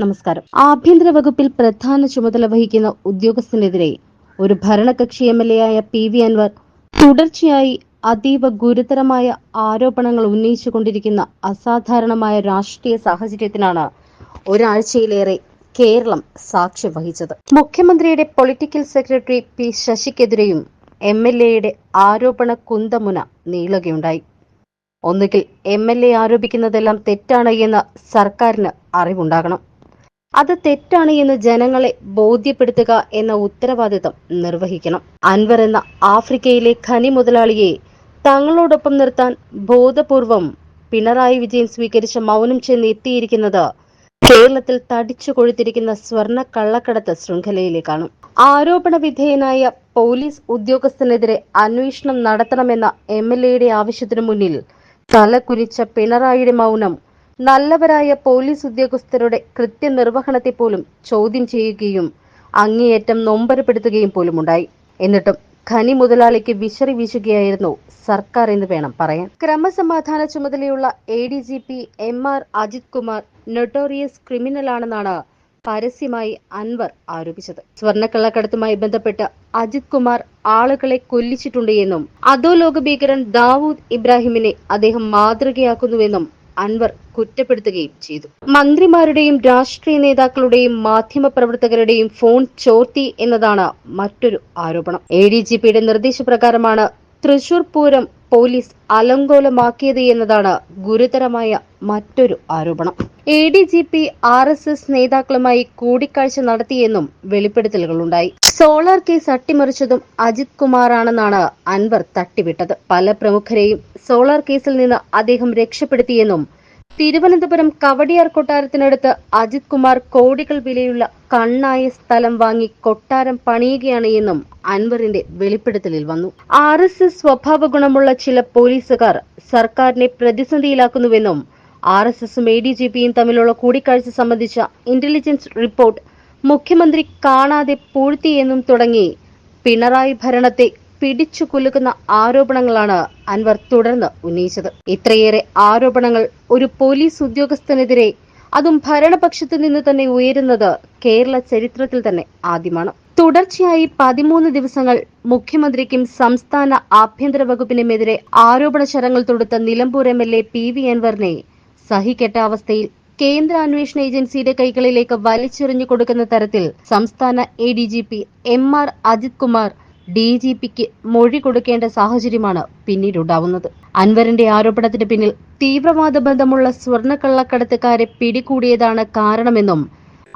നമസ്കാരം. ആഭ്യന്തര വകുപ്പിൽ പ്രധാന ചുമതല വഹിക്കുന്ന ഉദ്യോഗസ്ഥനെതിരെ ഒരു ഭരണകക്ഷി എം എൽ എ ആയ പി വി അൻവർ തുടർച്ചയായി അതീവ ഗുരുതരമായ ആരോപണങ്ങൾ ഉന്നയിച്ചുകൊണ്ടിരിക്കുന്ന അസാധാരണമായ രാഷ്ട്രീയ സാഹചര്യത്തിനാണ് ഒരാഴ്ചയിലേറെ കേരളം സാക്ഷ്യം വഹിച്ചത്. മുഖ്യമന്ത്രിയുടെ പൊളിറ്റിക്കൽ സെക്രട്ടറി പി ശശിക്കെതിരെയും എം എൽ എയുടെ ആരോപണ കുന്തമുന നീളുകയുണ്ടായി. ഒന്നുകിൽ എം എൽ എ ആരോപിക്കുന്നതെല്ലാം തെറ്റാണ് എന്ന് സർക്കാരിന് അറിവുണ്ടാകണം. അത് തെറ്റാണ് എന്ന് ജനങ്ങളെ ബോധ്യപ്പെടുത്തുക എന്ന ഉത്തരവാദിത്തം നിർവഹിക്കണം. അൻവർ എന്ന ആഫ്രിക്കയിലെ ഖനി മുതലാളിയെ തങ്ങളോടൊപ്പം നിർത്താൻ ബോധപൂർവം പിണറായി വിജയൻ സ്വീകരിച്ച മൗനം ചെന്ന് എത്തിയിരിക്കുന്നത് കേരളത്തിൽ തടിച്ചു കൊഴുത്തിരിക്കുന്ന സ്വർണ കള്ളക്കടത്ത് ശൃംഖലയിലേക്കാണ്. ആരോപണ വിധേയനായ പോലീസ് ഉദ്യോഗസ്ഥനെതിരെ അന്വേഷണം നടത്തണമെന്ന എം എൽ എയുടെ ആവശ്യത്തിനു മുന്നിൽ തലകുനിച്ച പിണറായിയുടെ മൗനം നല്ലവരായ പോലീസ് ഉദ്യോഗസ്ഥരുടെ കൃത്യനിർവഹണത്തെ പോലും ചോദ്യം ചെയ്യുകയും അങ്ങേയറ്റം നൊമ്പരപ്പെടുത്തുകയും പോലും ഉണ്ടായി എന്നിട്ടും ഖനി മുതലാളിക്ക് വിശറി വീശുകയായിരുന്നു സർക്കാർ എന്ന് വേണം പറയാൻ. ക്രമസമാധാന ചുമതലയുള്ള A D G P M R Ajith Kumar notorious ക്രിമിനലാണെന്നാണ് പരസ്യമായി അൻവർ ആരോപിച്ചത്. സ്വർണക്കള്ളക്കടത്തുമായി ബന്ധപ്പെട്ട് അജിത് കുമാർ ആളുകളെ കൊല്ലിച്ചിട്ടുണ്ട് എന്നും അധോലോക ഭീകരൻ ദാവൂദ് ഇബ്രാഹിമിനെ അദ്ദേഹം മാതൃകയാക്കുന്നുവെന്നും അൻവർ കുറ്റപ്പെടുത്തുകയും ചെയ്തു. മന്ത്രിമാരുടെയും രാഷ്ട്രീയ നേതാക്കളുടെയും മാധ്യമ പ്രവർത്തകരുടെയും ഫോൺ ചോർത്തി എന്നതാണ് മറ്റൊരു ആരോപണം. എ ഡി ജി പിയുടെ നിർദ്ദേശപ്രകാരമാണ് തൃശൂർ പൂരം പോലീസ് അലങ്കോലമാക്കിയത് എന്നതാണ് ഗുരുതരമായ മറ്റൊരു ആരോപണം. A D G P R S S നേതാക്കളുമായി കൂടിക്കാഴ്ച നടത്തിയെന്നും വെളിപ്പെടുത്തലുകളുണ്ടായി. സോളാർ കേസ് അട്ടിമറിച്ചതും അജിത് കുമാറാണെന്നാണ് അൻവർ തട്ടിവിട്ടത്. പല പ്രമുഖരെയും സോളാർ കേസിൽ നിന്ന് അദ്ദേഹം രക്ഷപ്പെടുത്തിയെന്നും തിരുവനന്തപുരം കവടിയാർ കൊട്ടാരത്തിനടുത്ത് അജിത് കുമാർ കോടികൾ വിലയുള്ള കണ്ണായ സ്ഥലം വാങ്ങി കൊട്ടാരം പണിയുകയാണ് എന്നും അൻവറിന്റെ വെളിപ്പെടുത്തലിൽ വന്നു. ആർ എസ് എസ് സ്വഭാവ ഗുണമുള്ള ചില പോലീസുകാർ സർക്കാരിനെ പ്രതിസന്ധിയിലാക്കുന്നുവെന്നും ആർ എസ് എസും എ ഡി ജി പിയും തമ്മിലുള്ള കൂടിക്കാഴ്ച സംബന്ധിച്ച ഇന്റലിജൻസ് റിപ്പോർട്ട് മുഖ്യമന്ത്രി കാണാതെ പൂഴ്ത്തിയെന്നും തുടങ്ങി പിണറായി ഭരണത്തെ പിടിച്ചു കുലുക്കുന്ന ആരോപണങ്ങളാണ് അൻവർ തുടർന്ന് ഉന്നയിച്ചത്. ഇത്രയേറെ ആരോപണങ്ങൾ ഒരു പോലീസ് ഉദ്യോഗസ്ഥനെതിരെ അതും ഭരണപക്ഷത്തു നിന്ന് തന്നെ ഉയരുന്നത് കേരള ചരിത്രത്തിൽ തന്നെ ആദ്യമാണ്. തുടർച്ചയായി പതിമൂന്ന് ദിവസങ്ങൾ മുഖ്യമന്ത്രിക്കും സംസ്ഥാന ആഭ്യന്തര വകുപ്പിനുമെതിരെ ആരോപണ ശരങ്ങൾ തൊടുത്ത Nilambur M L A P V അൻവറിനെ സഹിക്കെട്ട അവസ്ഥയിൽ കേന്ദ്ര അന്വേഷണ ഏജൻസിയുടെ കൈകളിലേക്ക് വലിച്ചെറിഞ്ഞു കൊടുക്കുന്ന തരത്തിൽ സംസ്ഥാന A D G P M R Ajith Kumar D G പിക്ക് മൊഴി കൊടുക്കേണ്ട സാഹചര്യമാണ് പിന്നീടുണ്ടാവുന്നത്. അൻവറിന്റെ ആരോപണത്തിന് പിന്നിൽ തീവ്രവാദ ബന്ധമുള്ള സ്വർണക്കള്ളക്കടത്തുകാരെ പിടികൂടിയതാണ് കാരണമെന്നും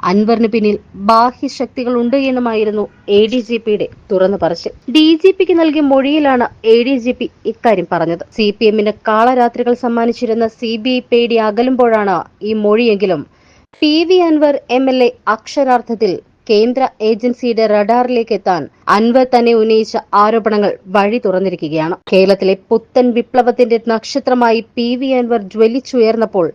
അൻവറിന് പിന്നിൽ ബാഹ്യശക്തികൾ ഉണ്ട് എന്നുമായിരുന്നു എ ഡി ജി പിയുടെ തുറന്നു പറച്ചിൽ ഡി ജി പിക്ക് നൽകിയ മൊഴിയിലാണ് എ ഡി ജി പി ഇക്കാര്യം പറഞ്ഞത്. സി പി എമ്മിന് കാളരാത്രികൾ സമ്മാനിച്ചിരുന്ന സി ബി ഐ പേടി അകലുമ്പോഴാണ് ഈ മൊഴിയെങ്കിലും P V Anvar M L A അക്ഷരാർത്ഥത്തിൽ കേന്ദ്ര ഏജൻസിയുടെ റഡാറിലേക്ക് എത്താൻ അൻവർ തന്നെ ഉന്നയിച്ച ആരോപണങ്ങൾ വഴി തുറന്നിരിക്കുകയാണ്. കേരളത്തിലെ പുത്തൻ വിപ്ലവത്തിന്റെ നക്ഷത്രമായി പി വി അൻവർ ജ്വലിച്ചുയർന്നപ്പോൾ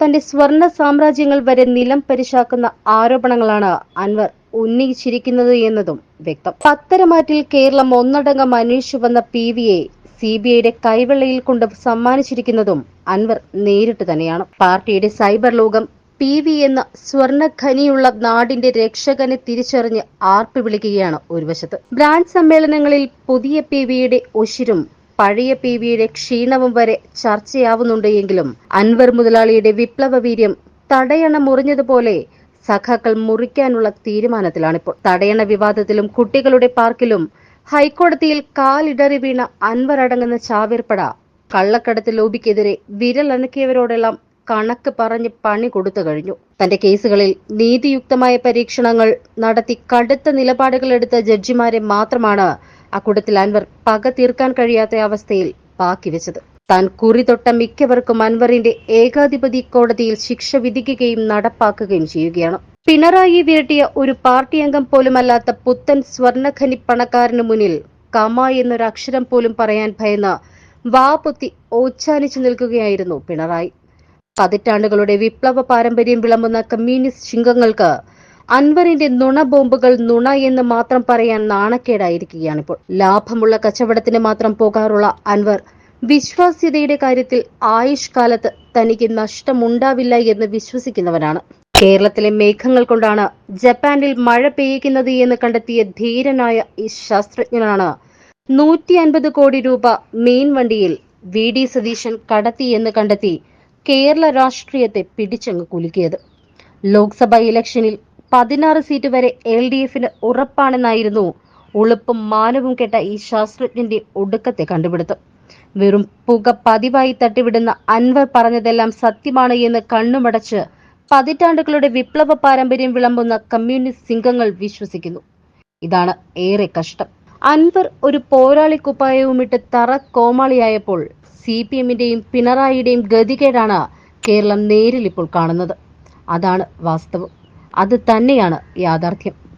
തന്റെ സ്വർണ സാമ്രാജ്യങ്ങൾ വരെ നിലം പരിശാക്കുന്ന ആരോപണങ്ങളാണ് അൻവർ ഉന്നയിച്ചിരിക്കുന്നത് എന്നതും വ്യക്തം. പത്തരമാറ്റിൽ കേരളം ഒന്നടങ്കം അന്വേഷിച്ചു വന്ന പി വിയെ സി ബി ഐയുടെ കൈവെള്ളയിൽ കൊണ്ട് സമ്മാനിച്ചിരിക്കുന്നതും അൻവർ നേരിട്ട് തന്നെയാണ്. പാർട്ടിയുടെ സൈബർ ലോകം പി വി എന്ന സ്വർണഖനിയുള്ള നാടിന്റെ രക്ഷകനെ തിരിച്ചറിഞ്ഞ് ആർപ്പി വിളിക്കുകയാണ് ഒരു വശത്ത് ബ്രാൻഡ് സമ്മേളനങ്ങളിൽ പുതിയ പി വിയുടെ ഉശിരും പഴയ പി വിയുടെ ക്ഷീണവും വരെ ചർച്ചയാവുന്നുണ്ടെങ്കിലും അൻവർ മുതലാളിയുടെ വിപ്ലവ വീര്യം തടയണ മുറിഞ്ഞതുപോലെ സഖാക്കൾ മുറിക്കാനുള്ള തീരുമാനത്തിലാണിപ്പോൾ. തടയണ വിവാദത്തിലും കുട്ടികളുടെ പാർക്കിലും ഹൈക്കോടതിയിൽ കാലിടറി വീണ അൻവർ അടങ്ങുന്ന ചാവേർപ്പട കള്ളക്കടത്ത് ലോബിക്കെതിരെ വിരലണക്കിയവരോടെല്ലാം കണക്ക് പറഞ്ഞ് പണി കൊടുത്തു കഴിഞ്ഞു. തന്റെ കേസുകളിൽ നീതിയുക്തമായ പരീക്ഷണങ്ങൾ നടത്തി കടുത്ത നിലപാടുകൾ എടുത്ത ജഡ്ജിമാരെ മാത്രമാണ് അക്കൂട്ടത്തിൽ അൻവർ പക തീർക്കാൻ കഴിയാത്ത അവസ്ഥയിൽ ബാക്കി വെച്ചത്. താൻ കുറി തൊട്ട മിക്കവർക്കും അൻവറിന്റെ ഏകാധിപതി കോടതിയിൽ ശിക്ഷ വിധിക്കുകയും നടപ്പാക്കുകയും ചെയ്യുകയാണ്. പിണറായി വിരട്ടിയ ഒരു പാർട്ടി അംഗം പോലുമല്ലാത്ത പുത്തൻ സ്വർണഖനി പണക്കാരന് മുന്നിൽ കമ എന്നൊരു അക്ഷരം പോലും പറയാൻ ഭയന്ന് വാപൊത്തി ഓച്ചാനിച്ചു നിൽക്കുകയായിരുന്നു പിണറായി. പതിറ്റാണ്ടുകളുടെ വിപ്ലവ പാരമ്പര്യം വിളമ്പുന്ന കമ്മ്യൂണിസ്റ്റ് ശിംഗങ്ങൾക്ക് അൻവറിന്റെ നുണ ബോംബുകൾ നുണ എന്ന് മാത്രം പറയാൻ നാണക്കേടായിരിക്കുകയാണിപ്പോൾ. ലാഭമുള്ള കച്ചവടത്തിന് മാത്രം പോകാറുള്ള അൻവർ വിശ്വാസ്യതയുടെ കാര്യത്തിൽ ആയുഷ് കാലത്ത് തനിക്ക് നഷ്ടമുണ്ടാവില്ല എന്ന് വിശ്വസിക്കുന്നവനാണ്. കേരളത്തിലെ മേഘങ്ങൾ കൊണ്ടാണ് ജപ്പാനിൽ മഴ പെയ്യിക്കുന്നത് എന്ന് കണ്ടെത്തിയ ധീരനായ ഈ ശാസ്ത്രജ്ഞനാണ് നൂറ്റി അൻപത് കോടി രൂപ മെയിൻ വണ്ടിയിൽ വി ഡി സതീശൻ കടത്തി എന്ന് കണ്ടെത്തി കേരള രാഷ്ട്രീയത്തെ പിടിച്ചങ്ങ് കുലുക്കിയത്. ലോക്സഭാ ഇലക്ഷനിൽ പതിനാറ് സീറ്റ് വരെ എൽ ഡി എഫിന് ഉറപ്പാണെന്നായിരുന്നു ഉളുപ്പും മാനവും കെട്ട ഈ ശാസ്ത്രജ്ഞന്റെ ഒടുക്കത്തെ കണ്ടുപിടുത്തം. വെറും പുക പതിവായി തട്ടിവിടുന്ന അൻവർ പറഞ്ഞതെല്ലാം സത്യമാണ് എന്ന് കണ്ണുമടച്ച് പതിറ്റാണ്ടുകളുടെ വിപ്ലവ പാരമ്പര്യം വിളമ്പുന്ന കമ്മ്യൂണിസ്റ്റ് സിംഗങ്ങൾ വിശ്വസിക്കുന്നു. ഇതാണ് ഏറെ കഷ്ടം. അൻവർ ഒരു പോരാളി കുപ്പായവുമിട്ട് തറ കോമാളിയായപ്പോൾ സി പി എമ്മിന്റെയും പിണറായിയുടെയും ഗതികേടാണ് കേരളം നേരിൽ ഇപ്പോൾ കാണുന്നത്. അതാണ് വാസ്തവം. അത് തന്നെയാണ് യാഥാർത്ഥ്യം.